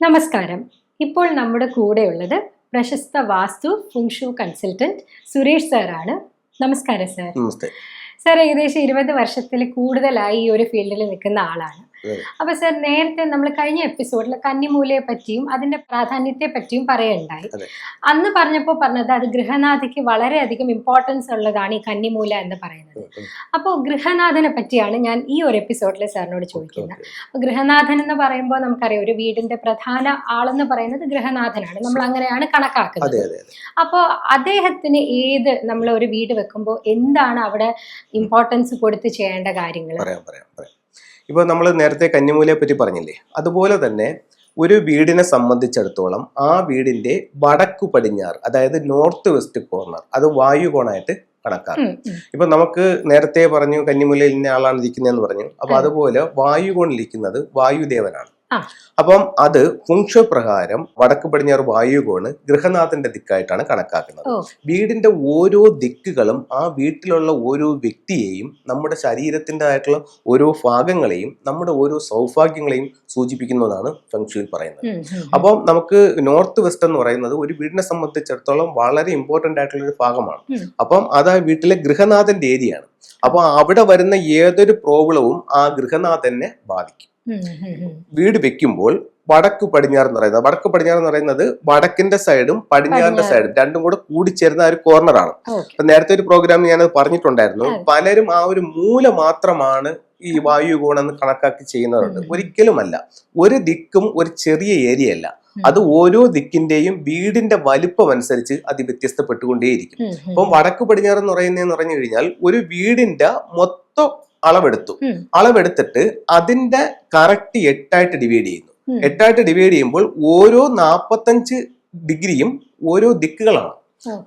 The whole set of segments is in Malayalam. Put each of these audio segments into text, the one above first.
നമസ്കാരം. ഇപ്പോൾ നമ്മുടെ കൂടെയുള്ളത് പ്രശസ്ത വാസ്തു ഫുങ്ഷു കൺസൾട്ടന്റ് സുരേഷ് സാറാണ്. നമസ്കാരം സാർ. നമസ്തേ. സാർ ഏകദേശം ഇരുപത് വർഷത്തിൽ കൂടുതലായി ഈ ഒരു ഫീൽഡിൽ നിൽക്കുന്ന ആളാണ്. അപ്പൊ സർ നേരത്തെ നമ്മൾ കഴിഞ്ഞ എപ്പിസോഡിൽ കന്നിമൂലയെ പറ്റിയും അതിന്റെ പ്രാധാന്യത്തെ പറ്റിയും പറയുണ്ടായി അന്ന് പറഞ്ഞപ്പോൾ പറഞ്ഞത് അത് ഗൃഹനാഥയ്ക്ക് വളരെയധികം ഇമ്പോർട്ടൻസ് ഉള്ളതാണ് ഈ കന്നിമൂല എന്ന് പറയുന്നത്. അപ്പോൾ ഗൃഹനാഥനെ പറ്റിയാണ് ഞാൻ ഈ ഒരു എപ്പിസോഡിൽ സാറിനോട് ചോദിക്കുന്നത്. ഗൃഹനാഥൻ എന്ന് പറയുമ്പോൾ നമുക്കറിയാം ഒരു വീടിന്റെ പ്രധാന ആളെന്ന് പറയുന്നത് ഗൃഹനാഥനാണ്. നമ്മൾ അങ്ങനെയാണ് കണക്കാക്കുന്നത്. അപ്പോൾ അദ്ദേഹത്തിന് ഏത് നമ്മൾ ഒരു വീട് വെക്കുമ്പോൾ എന്താണ് അവിടെ ഇമ്പോർട്ടൻസ് കൊടുത്ത് ചെയ്യേണ്ട കാര്യങ്ങൾ പറയാം പറയാം പറയാം. ഇപ്പൊ നമ്മൾ നേരത്തെ കന്നിമൂലയെ പറ്റി പറഞ്ഞില്ലേ അതുപോലെ തന്നെ ഒരു വീടിനെ സംബന്ധിച്ചിടത്തോളം ആ വീടിന്റെ വടക്കു പടിഞ്ഞാറ് അതായത് നോർത്ത് വെസ്റ്റ് കോർണർ അത് വായുകോണായിട്ട് കണക്കാക്കും ഇപ്പൊ നമുക്ക് നേരത്തെ പറഞ്ഞു കന്നിമൂലയിൽ ഇന്ന ആളാണ് ഇരിക്കുന്നതെന്ന് പറഞ്ഞു അപ്പൊ അതെ. അതുപോലെ വായുകോണിലിരിക്കുന്നത് വായുദേവനാണ് ആ. അപ്പം അത് ഫുങ്ഷ പ്രകാരം വടക്ക് പടിഞ്ഞാറ് വായുകോണ് ഗൃഹനാഥന്റെ ദിക്കായിട്ടാണ് കണക്കാക്കുന്നത്. വീടിന്റെ ഓരോ ദിക്കുകളും ആ വീട്ടിലുള്ള ഓരോ വ്യക്തിയെയും നമ്മുടെ ശരീരത്തിന്റെതായിട്ടുള്ള ഓരോ ഭാഗങ്ങളെയും നമ്മുടെ ഓരോ സൗഭാഗ്യങ്ങളെയും സൂചിപ്പിക്കുന്നതാണ് ഫെങ്ഷുയിൽ പറയുന്നത്. അപ്പം നമുക്ക് നോർത്ത് വെസ്റ്റ് എന്ന് പറയുന്നത് ഒരു വീടിനെ സംബന്ധിച്ചിടത്തോളം വളരെ ഇമ്പോർട്ടന്റ് ആയിട്ടുള്ള ഒരു ഭാഗമാണ്. അപ്പം അത് ആ വീട്ടിലെ ഗൃഹനാഥന്റെ ഏരിയയാണ്. അപ്പൊ അവിടെ വരുന്ന ഏതൊരു പ്രോബ്ലവും ആ ഗൃഹനാഥനെ ബാധിക്കും. വീട് വെക്കുമ്പോൾ വടക്ക് പടിഞ്ഞാറ് എന്ന് പറയുന്നത്. വടക്ക് പടിഞ്ഞാറ് എന്ന് പറയുന്നത് വടക്കിന്റെ സൈഡും പടിഞ്ഞാറിന്റെ സൈഡും രണ്ടും കൂടെ കൂടിച്ചേരുന്ന ആ ഒരു കോർണറാണ് അപ്പൊ നേരത്തെ ഒരു പ്രോഗ്രാം ഞാനത് പറഞ്ഞിട്ടുണ്ടായിരുന്നു. പലരും ആ ഒരു മൂല മാത്രമാണ് ഈ വായു എന്ന് കണക്കാക്കി ചെയ്യുന്നവരുണ്ട്. ഒരിക്കലുമല്ല. ഒരു ദിക്കും ഒരു ചെറിയ ഏരിയ അല്ല. അത് ഓരോ ദിക്കിന്റെയും വീടിന്റെ വലിപ്പം അനുസരിച്ച് അത് വ്യത്യസ്തപ്പെട്ടുകൊണ്ടേയിരിക്കും. അപ്പം വടക്ക് പടിഞ്ഞാറ് എന്ന് പറയുന്നതെന്ന് പറഞ്ഞു കഴിഞ്ഞാൽ ഒരു വീടിന്റെ മൊത്തം അളവെടുത്തു. അളവെടുത്തിട്ട് അതിന്റെ കറക്റ്റ് എട്ടായിട്ട് ഡിവൈഡ് ചെയ്യുന്നു. എട്ടായിട്ട് ഡിവൈഡ് ചെയ്യുമ്പോൾ ഓരോ നാപ്പത്തഞ്ച് ഡിഗ്രിയും ഓരോ ദിക്കുകളാണ്.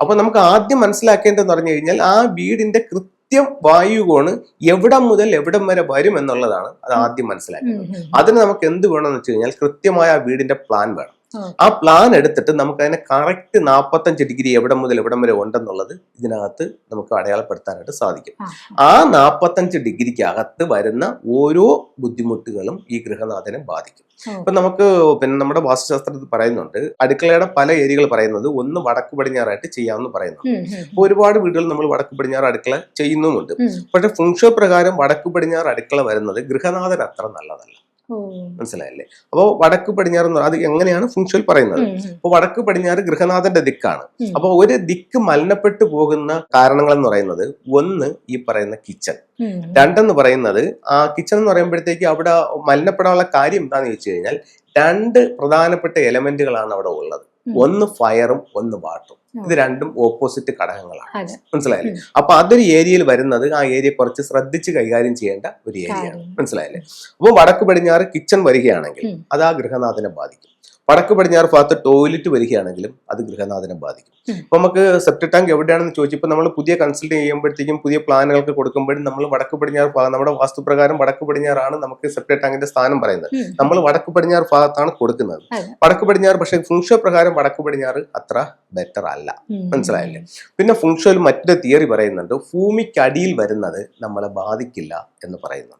അപ്പൊ നമുക്ക് ആദ്യം മനസ്സിലാക്കേണ്ടതെന്ന് പറഞ്ഞു കഴിഞ്ഞാൽ ആ വീടിന്റെ കൃത്യം വായുകോണ് എവിടെ മുതൽ എവിടം വരെ വരും എന്നുള്ളതാണ് അത് ആദ്യം മനസ്സിലാക്കുന്നത് അതിന് നമുക്ക് എന്ത് വേണമെന്ന് വെച്ച് കഴിഞ്ഞാൽ കൃത്യമായ ആ വീടിന്റെ പ്ലാൻ വേണം. ആ പ്ലാൻ എടുത്തിട്ട് നമുക്ക് അതിനെ കറക്റ്റ് നാൽപ്പത്തഞ്ച് ഡിഗ്രി എവിടെ മുതൽ എവിടെ വരെ ഉണ്ടെന്നുള്ളത് ഇതിനകത്ത് നമുക്ക് അടയാളപ്പെടുത്താനായിട്ട് സാധിക്കും. ആ നാൽപ്പത്തഞ്ച് ഡിഗ്രിക്കകത്ത് വരുന്ന ഓരോ ബുദ്ധിമുട്ടുകളും ഈ ഗൃഹനാഥനെ ബാധിക്കും. ഇപ്പൊ നമുക്ക് പിന്നെ നമ്മുടെ വാസ്തുശാസ്ത്രത്തിൽ പറയുന്നുണ്ട് അടുക്കളയുടെ പല ഏരിയകൾ പറയുന്നത് ഒന്ന് വടക്ക് പടിഞ്ഞാറായിട്ട് ചെയ്യാമെന്ന് പറയുന്നുണ്ട് അപ്പൊ ഒരുപാട് വീടുകൾ നമ്മൾ വടക്ക് പടിഞ്ഞാറ് അടുക്കള ചെയ്യുന്നുമുണ്ട്. പക്ഷെ ഫുങ്ഷോ പ്രകാരം വടക്ക് പടിഞ്ഞാറ് അടുക്കള വരുന്നത് ഗൃഹനാഥൻ അത്ര നല്ലതല്ല. മനസ്സിലായല്ലേ? അപ്പോൾ വടക്ക് പടിഞ്ഞാറ് എന്ന് അത് എങ്ങനെയാണ് ഫുങ്ഷൽ പറയുന്നത്? അപ്പോൾ വടക്ക് പടിഞ്ഞാറ് ഗൃഹനാഥന്റെ ദിക്കാണ്. അപ്പോൾ അപ്പൊ ഒരു ദിക്ക് മലിനപ്പെട്ടു പോകുന്ന കാരണങ്ങൾ എന്ന് പറയുന്നത് ഒന്ന് ഈ പറയുന്ന കിച്ചൺ. രണ്ടെന്ന് പറയുന്നത് ആ കിച്ചൺ എന്ന് പറയുമ്പോഴത്തേക്ക് അവിടെ മലിനപ്പെടാനുള്ള കാര്യം എന്താണെന്ന് ചോദിച്ചു കഴിഞ്ഞാൽ രണ്ട് പ്രധാനപ്പെട്ട എലമെന്റുകളാണ് അവിടെ ഉള്ളത്. ഒന്ന് ഫയറും ഒന്ന് വാട്ടറും ഉം. ഇത് രണ്ടും ഓപ്പോസിറ്റ് ഘടകങ്ങളാണ്. മനസ്സിലായല്ലേ? അപ്പൊ അതൊരു ഏരിയയിൽ വരുന്നത് ആ ഏരിയ കുറച്ച് ശ്രദ്ധിച്ച് കൈകാര്യം ചെയ്യേണ്ട ഒരു ഏരിയയാണ്. മനസ്സിലായല്ലേ? അപ്പോൾ വടക്ക് പടിഞ്ഞാറ് കിച്ചൺ വരികയാണെങ്കിൽ അത് ആ ഗൃഹനാഥനെ ബാധിക്കും. വടക്ക് പടിഞ്ഞാറ് ഭാഗത്ത് ടോയ്ലറ്റ് വരികയാണെങ്കിലും അത് ഗൃഹനാഥനെ ബാധിക്കും ഇപ്പൊ നമുക്ക് സെപ്റ്റ് ടാങ്ക് എവിടെയാണെന്ന് ചോദിച്ചപ്പോൾ നമ്മൾ പുതിയ കൺസൾട്ട് ചെയ്യുമ്പോഴത്തേക്കും പുതിയ പ്ലാനുകൾക്ക് കൊടുക്കുമ്പോഴും നമ്മൾ വടക്ക് പടിഞ്ഞാറ് ഭാഗം നമ്മുടെ വാസ്തുപ്രകാരം വടക്ക് പടിഞ്ഞാറാണ് നമുക്ക് സെപ്റ്റ് ടാങ്കിന്റെ സ്ഥാനം പറയുന്നത് നമ്മൾ വടക്ക് പടിഞ്ഞാറ് ഭാഗത്താണ് കൊടുക്കുന്നത്. വടക്ക് പടിഞ്ഞാറ് പക്ഷേ ഫുങ്ഷോ പ്രകാരം വടക്ക് പടിഞ്ഞാറ് അത്ര ബെറ്റർ അല്ല. മനസ്സിലായില്ലേ? പിന്നെ ഫുങ്ഷോയിൽ മറ്റൊരു തിയറി പറയുന്നുണ്ട് ഭൂമിക്കടിയിൽ വരുന്നത് നമ്മളെ ബാധിക്കില്ല എന്ന് പറയുന്നു.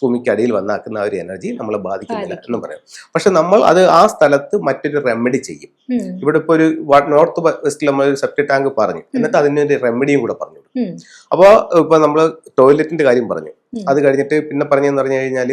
ഭൂമിക്കടിയിൽ വന്നാക്കുന്ന ആ ഒരു എനർജി നമ്മളെ ബാധിക്കുന്നില്ല. എന്ന് പറയും പക്ഷെ നമ്മൾ അത് ആ സ്ഥലത്ത് മറ്റൊരു റെമഡി ചെയ്യും. ഇവിടെ ഇപ്പൊ ഒരു നോർത്ത് വെസ്റ്റിൽ നമ്മൾ ഒരു സെപ്റ്റി ടാങ്ക് പറഞ്ഞു. എന്നിട്ട് അതിനൊരു റെമഡിയും കൂടെ പറഞ്ഞു അപ്പൊ അപ്പോൾ ഇപ്പൊ നമ്മൾ ടോയ്ലറ്റിന്റെ കാര്യം പറഞ്ഞു. അത് കഴിഞ്ഞിട്ട് പിന്നെ പറഞ്ഞെന്ന് പറഞ്ഞു കഴിഞ്ഞാൽ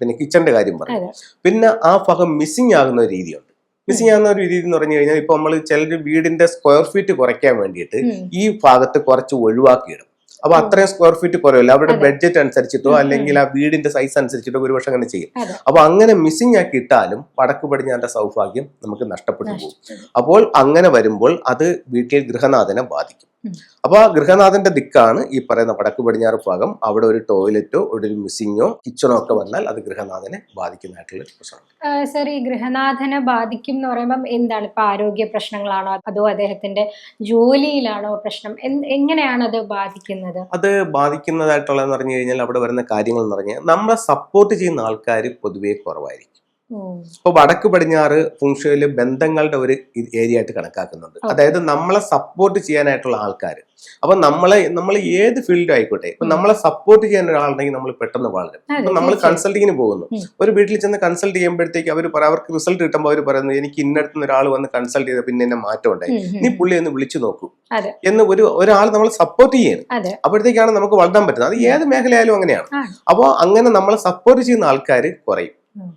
പിന്നെ കിച്ചന്റെ കാര്യം പറഞ്ഞു. പിന്നെ ആ ഭാഗം മിസ്സിംഗ് ആകുന്ന ഒരു രീതിയുണ്ട്. മിസ്സിംഗ് ആകുന്ന ഒരു രീതി എന്ന് പറഞ്ഞു കഴിഞ്ഞാൽ ഇപ്പൊ നമ്മൾ ചിലർ വീടിന്റെ സ്ക്വയർ ഫീറ്റ് കുറയ്ക്കാൻ വേണ്ടിയിട്ട് ഈ ഭാഗത്ത് കുറച്ച് ഒഴിവാക്കിയിടും. അപ്പൊ അത്രയും സ്ക്വയർ ഫീറ്റ് കുറവില്ല. അവരുടെ ബഡ്ജറ്റ് അനുസരിച്ചിട്ടോ. അല്ലെങ്കിൽ ആ വീടിന്റെ സൈസ് അനുസരിച്ചിട്ടോ ഒരുപക്ഷെ അങ്ങനെ ചെയ്യും. അപ്പൊ അങ്ങനെ മിസ്സിംഗ് ആക്കി ഇട്ടാലും വടക്ക് പടിഞ്ഞാറിന്റെ സൗഭാഗ്യം നമുക്ക് നഷ്ടപ്പെട്ടു പോകും. അപ്പോൾ അങ്ങനെ വരുമ്പോൾ അത് വീട്ടിൽ ഗൃഹനാഥനെ ബാധിക്കും. ഉം. അപ്പൊ ആ ഗൃഹനാഥന്റെ ദിക്കാണ് ഈ പറയുന്ന വടക്ക് പടിഞ്ഞാറ് ഭാഗം. അവിടെ ഒരു ടോയ്ലറ്റോ ഒരു മിസ്സിങ്ങോ കിച്ചണോ ഒക്കെ വന്നാൽ അത് ഗൃഹനാഥനെ ബാധിക്കുന്നതായിട്ടുള്ള പ്രശ്നമാണ്. സർ ഈ ഗൃഹനാഥനെ ബാധിക്കും എന്ന് പറയുമ്പം എന്താണ്? ഇപ്പൊ ആരോഗ്യ പ്രശ്നങ്ങളാണോ? അതോ അദ്ദേഹത്തിന്റെ ജോലിയിലാണോ പ്രശ്നം? എങ്ങനെയാണ് അത് ബാധിക്കുന്നത്? അത് ബാധിക്കുന്നതായിട്ടുള്ളതെന്ന് പറഞ്ഞു കഴിഞ്ഞാൽ അവിടെ വരുന്ന കാര്യങ്ങൾ എന്ന് പറഞ്ഞാൽ നമ്മളെ സപ്പോർട്ട് ചെയ്യുന്ന ആൾക്കാർ പൊതുവേ കുറവായിരിക്കും. ഇപ്പൊ വടക്ക് പടിഞ്ഞാറ് ഫുങ്ഷയിൽ ബന്ധങ്ങളുടെ ഒരു ഏരിയ ആയിട്ട് കണക്കാക്കുന്നുണ്ട്. അതായത് നമ്മളെ സപ്പോർട്ട് ചെയ്യാനായിട്ടുള്ള ആൾക്കാർ അപ്പൊ നമ്മളെ നമ്മൾ ഏത് ഫീൽഡ് ആയിക്കോട്ടെ ഇപ്പൊ നമ്മളെ സപ്പോർട്ട് ചെയ്യാൻ ഒരാളുണ്ടെങ്കിൽ നമ്മൾ പെട്ടെന്ന് വളരും. അപ്പൊ ഇപ്പൊ നമ്മൾ കൺസൾട്ടിങ്ങിന് പോകുന്നു. ഒരു വീട്ടിൽ ചെന്ന് കൺസൾട്ട് ചെയ്യുമ്പോഴത്തേക്ക് അവർ അവർക്ക് റിസൾട്ട് കിട്ടുമ്പോൾ അവർ പറയുന്നത് എനിക്ക് ഇന്നടത്ത് നിന്ന് ഒരാൾ വന്ന് കൺസൾട്ട് ചെയ്ത പിന്നെ എന്നെ മാറ്റം ഉണ്ടായി. നീ പുള്ളി ഒന്ന് വിളിച്ചു നോക്കൂ. എന്ന് ഒരു ഒരാൾ നമ്മൾ സപ്പോർട്ട് ചെയ്യണം. അപ്പോഴത്തേക്കാണ് നമുക്ക് വളരാൻ പറ്റുന്നത്. അത് ഏത് മേഖലയായാലും അങ്ങനെയാണ്. അപ്പോ അപ്പോൾ അങ്ങനെ നമ്മളെ സപ്പോർട്ട് ചെയ്യുന്ന ആൾക്കാർ കുറയും.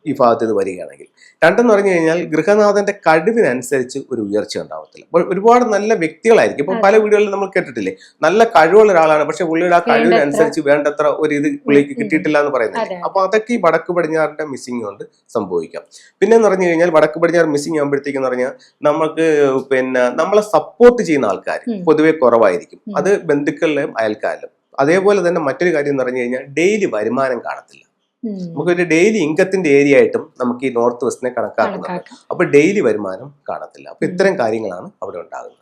ഈ ഭാഗത്ത് ഇത് വരികയാണെങ്കിൽ. രണ്ടെന്ന് പറഞ്ഞു കഴിഞ്ഞാൽ ഗൃഹനാഥന്റെ കഴിവിനനുസരിച്ച് ഒരു ഉയർച്ച ഉണ്ടാവത്തില്ല. അപ്പോൾ ഒരുപാട് നല്ല വ്യക്തികളായിരിക്കും. ഇപ്പൊ പല വീടുകളിലും നമ്മൾ കേട്ടിട്ടില്ലേ? നല്ല കഴിവുള്ള ഒരാളാണ്. പക്ഷെ പുള്ളിയുടെ ആ കഴിവിനനുസരിച്ച് വേണ്ടത്ര ഒരു ഇത് പുള്ളിക്ക്. കിട്ടിയിട്ടില്ല എന്ന് പറയുന്നത്. അപ്പൊ അതൊക്കെ ഈ വടക്ക് പടിഞ്ഞാറിന്റെ മിസ്സിംഗ് കൊണ്ട് സംഭവിക്കാം. പിന്നെ എന്ന് പറഞ്ഞു കഴിഞ്ഞാൽ വടക്ക് പടിഞ്ഞാറ് മിസ്സിംഗ് ആകുമ്പോഴത്തേക്കെന്ന് പറഞ്ഞാൽ നമുക്ക് പിന്നെ നമ്മളെ സപ്പോർട്ട് ചെയ്യുന്ന ആൾക്കാർ. പൊതുവെ കുറവായിരിക്കും. അത് ബന്ധുക്കളിലും അയൽക്കാരിലും. അതേപോലെ തന്നെ മറ്റൊരു കാര്യം എന്ന് പറഞ്ഞു കഴിഞ്ഞാൽ ഡെയിലി വരുമാനം കാണത്തില്ല. നമുക്കൊരു ഡെയിലി ഇൻകത്തിന്റെ ഏരിയ ആയിട്ടും നമുക്ക് ഈ നോർത്ത് വെസ്റ്റിനെ കണക്കാക്കുന്നത്. കണക്കാക്കാം. അപ്പൊ ഡെയിലി വരുമാനം കാണത്തില്ല. അപ്പൊ ഇത്തരം കാര്യങ്ങളാണ് അവിടെ ഉണ്ടാകുന്നത്.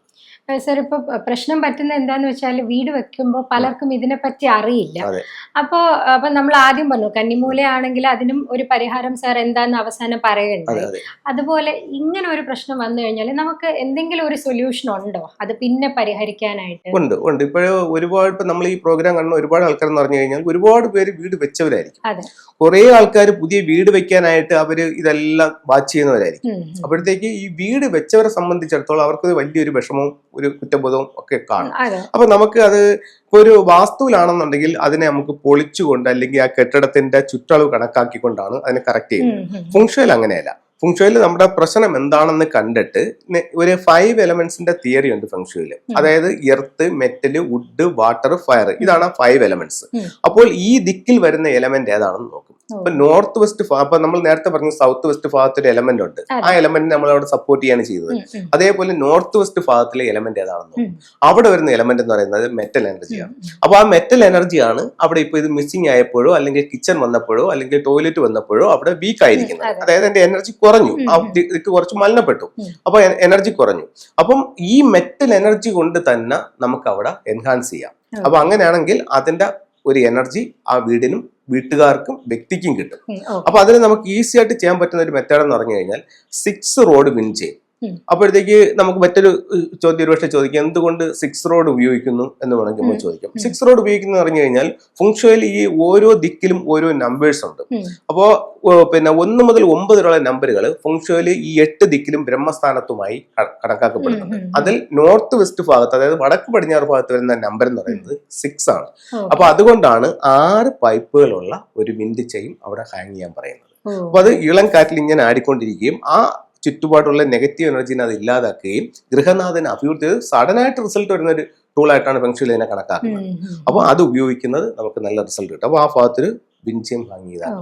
സർ ഇപ്പൊ പ്രശ്നം പറ്റുന്ന എന്താന്ന് വെച്ചാൽ വീട് വെക്കുമ്പോൾ പലർക്കും ഇതിനെപ്പറ്റി അറിയില്ല. അപ്പോ അപ്പൊ നമ്മൾ ആദ്യം പറഞ്ഞു കന്നിമൂലയാണെങ്കിൽ അതിനും ഒരു പരിഹാരം സാർ എന്താന്ന് അവസാനം അതെ അതുപോലെ ഇങ്ങനെ ഒരു പ്രശ്നം വന്നു കഴിഞ്ഞാൽ നമുക്ക് എന്തെങ്കിലും ഒരു സൊല്യൂഷൻ ഉണ്ടോ? അത് പിന്നെ പരിഹരിക്കാനായിട്ട്? ഉണ്ട് ഉണ്ട്. ഇപ്പോഴും ഒരുപാട് ഇപ്പൊ നമ്മൾ ഈ പ്രോഗ്രാം കാണുന്ന ഒരുപാട് ആൾക്കാർ എന്ന് പറഞ്ഞു കഴിഞ്ഞാൽ ഒരുപാട് പേര് വീട് വെച്ചവരായിരിക്കും. അതെ. കുറെ ആൾക്കാർ പുതിയ വീട് വെക്കാനായിട്ട് അവർ ഇതെല്ലാം വാച്ച് ചെയ്യുന്നവരായിരിക്കും. അപ്പോഴത്തേക്ക് ഈ വീട് വെച്ചവരെ സംബന്ധിച്ചിടത്തോളം അവർക്ക് വലിയൊരു വിഷമവും ഒരു കുറ്റബോധവും ഒക്കെ കാണും. അപ്പൊ നമുക്ക് അത് ഇപ്പൊ ഒരു വാസ്തുവിലാണെന്നുണ്ടെങ്കിൽ അതിനെ നമുക്ക് പൊളിച്ചുകൊണ്ട് അല്ലെങ്കിൽ ആ കെട്ടിടത്തിന്റെ ചുറ്റളവ് കണക്കാക്കിക്കൊണ്ടാണ് അതിനെ കറക്റ്റ് ചെയ്യുന്നത്. ഫുങ്ഷയിൽ അങ്ങനെയല്ല. ഫുങ്ഷയിൽ നമ്മുടെ പ്രശ്നം എന്താണെന്ന് കണ്ടിട്ട് ഒരു ഫൈവ് എലമെന്റ്സിന്റെ തിയറി ഉണ്ട് ഫുങ്ഷയിൽ അതായത് earth metal wood water fire ഇതാണ് ഫൈവ് എലമെന്റ്സ് അപ്പോൾ ഈ ദിക്കിൽ വരുന്ന എലമെന്റ് ഏതാണെന്ന് നോക്കും. നോർത്ത് വെസ്റ്റ് അപ്പൊ നമ്മൾ നേരത്തെ പറഞ്ഞ സൗത്ത് വെസ്റ്റ് ഭാഗത്ത് ഒരു എലമെന്റ് ഉണ്ട്. ആ എലമെന്റ് നമ്മൾ അവിടെ സപ്പോർട്ട് ചെയ്യാണ് ചെയ്തത്. അതേപോലെ നോർത്ത് വെസ്റ്റ് ഭാഗത്തിലെ എലമെന്റ് ഏതാണെന്ന്. അവിടെ വരുന്ന എലമെന്റ് എന്ന് പറയുന്നത് മെറ്റൽ എനർജിയാണ് അപ്പൊ ആ മെറ്റൽ എനർജിയാണ് അവിടെ ഇപ്പൊ ഇത് മിസ്സിംഗ് ആയപ്പോഴോ അല്ലെങ്കിൽ കിച്ചൺ വന്നപ്പോഴോ അല്ലെങ്കിൽ ടോയ്ലറ്റ് വന്നപ്പോഴോ അവിടെ വീക്ക് ആയിരിക്കുന്നത്. അതെ. അതായത് എന്റെ എനർജി കുറഞ്ഞു. ഇത്. കുറച്ച് മലിനപ്പെട്ടു. അപ്പൊ എനർജി കുറഞ്ഞു. അപ്പം ഈ മെറ്റൽ എനർജി കൊണ്ട് തന്നെ നമുക്ക് അവിടെ എൻഹാൻസ് ചെയ്യാം. അപ്പൊ അങ്ങനെയാണെങ്കിൽ അതിന്റെ ഒരു എനർജി ആ വീടിനും വീട്ടുകാർക്കും വ്യക്തിക്കും കിട്ടും. അപ്പൊ അതിന് നമുക്ക് ഈസി ആയിട്ട് ചെയ്യാൻ പറ്റുന്ന ഒരു മെത്തേഡ് എന്ന് പറഞ്ഞു കഴിഞ്ഞാൽ സിക്സ് റോഡ് വിൻ ചെയ്യും. അപ്പോഴത്തേക്ക് നമുക്ക് മറ്റൊരു ചോദ്യം ഒരുപക്ഷെ ചോദിക്കാം എന്തുകൊണ്ട് സിക്സ് റോഡ് ഉപയോഗിക്കുന്നു എന്ന് വേണമെങ്കിൽ നമ്മൾ ചോദിക്കാം. സിക്സ് റോഡ് ഉപയോഗിക്കുന്നു പറഞ്ഞു കഴിഞ്ഞാൽ ഫുങ്ഷയിൽ ഈ ഓരോ ദിക്കിലും ഓരോ നമ്പേഴ്സ് ഉണ്ട്. അപ്പോ പിന്നെ ഒന്ന് മുതൽ ഒമ്പത് വരെയുള്ള നമ്പറുകൾ ഫുങ്ഷയിൽ ഈ എട്ട് ദിക്കിലും ബ്രഹ്മസ്ഥാനത്തുമായി കണക്കാക്കപ്പെടുന്നുണ്ട്. അതിൽ നോർത്ത് വെസ്റ്റ് ഭാഗത്ത് അതായത് വടക്ക് പടിഞ്ഞാറ് ഭാഗത്ത് വരുന്ന നമ്പർ എന്ന് പറയുന്നത് സിക്സ് ആണ്. അപ്പൊ അതുകൊണ്ടാണ് ആറ് പൈപ്പുകളുള്ള ഒരു വിൻഡ് ചെയിൻ അവിടെ ഹാങ് ചെയ്യാൻ പറയുന്നത്. അപ്പൊ അത് ഇളം കാറ്റിൽ ഇങ്ങനെ ആടിക്കൊണ്ടിരിക്കുകയും ആ ചുറ്റുപാടുള്ള നെഗറ്റീവ് എനർജിനെ അത് ഇല്ലാതാക്കുകയും ഗൃഹനാഥന് അഭിവൃദ്ധി സഡനായിട്ട് റിസൾട്ട് വരുന്ന ഒരു ടൂൾ ആയിട്ടാണ് ഇതിനെ ഉം, കണക്കാക്കുന്നത് അപ്പോൾ അപ്പൊ അത് ഉപയോഗിക്കുന്നത് നമുക്ക് നല്ല റിസൾട്ട് കിട്ടും. അപ്പൊ ആ ഭാഗത്തൊരു വിൻചയം ഹാങ് ചെയ്താൽ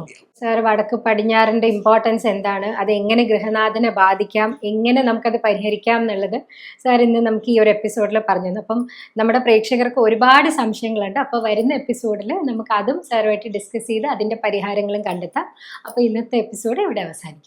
സാർ വടക്ക് പടിഞ്ഞാറിന്റെ ഇമ്പോർട്ടൻസ് എന്താണ്? അത് എങ്ങനെ ഗൃഹനാഥനെ ബാധിക്കാം? എങ്ങനെ നമുക്കത് പരിഹരിക്കാം എന്നുള്ളത് സാർ ഇന്ന് നമുക്ക് ഈ ഒരു എപ്പിസോഡിൽ പറഞ്ഞു അപ്പം നമ്മുടെ പ്രേക്ഷകർക്ക് ഒരുപാട് സംശയങ്ങളുണ്ട്. അപ്പോൾ വരുന്ന എപ്പിസോഡിൽ നമുക്ക് അതും സാറുമായിട്ട് ഡിസ്കസ് ചെയ്ത് അതിന്റെ പരിഹാരങ്ങളും കണ്ടെത്താം. അപ്പോൾ ഇന്നത്തെ എപ്പിസോഡ് ഇവിടെ അവസാനിക്കും.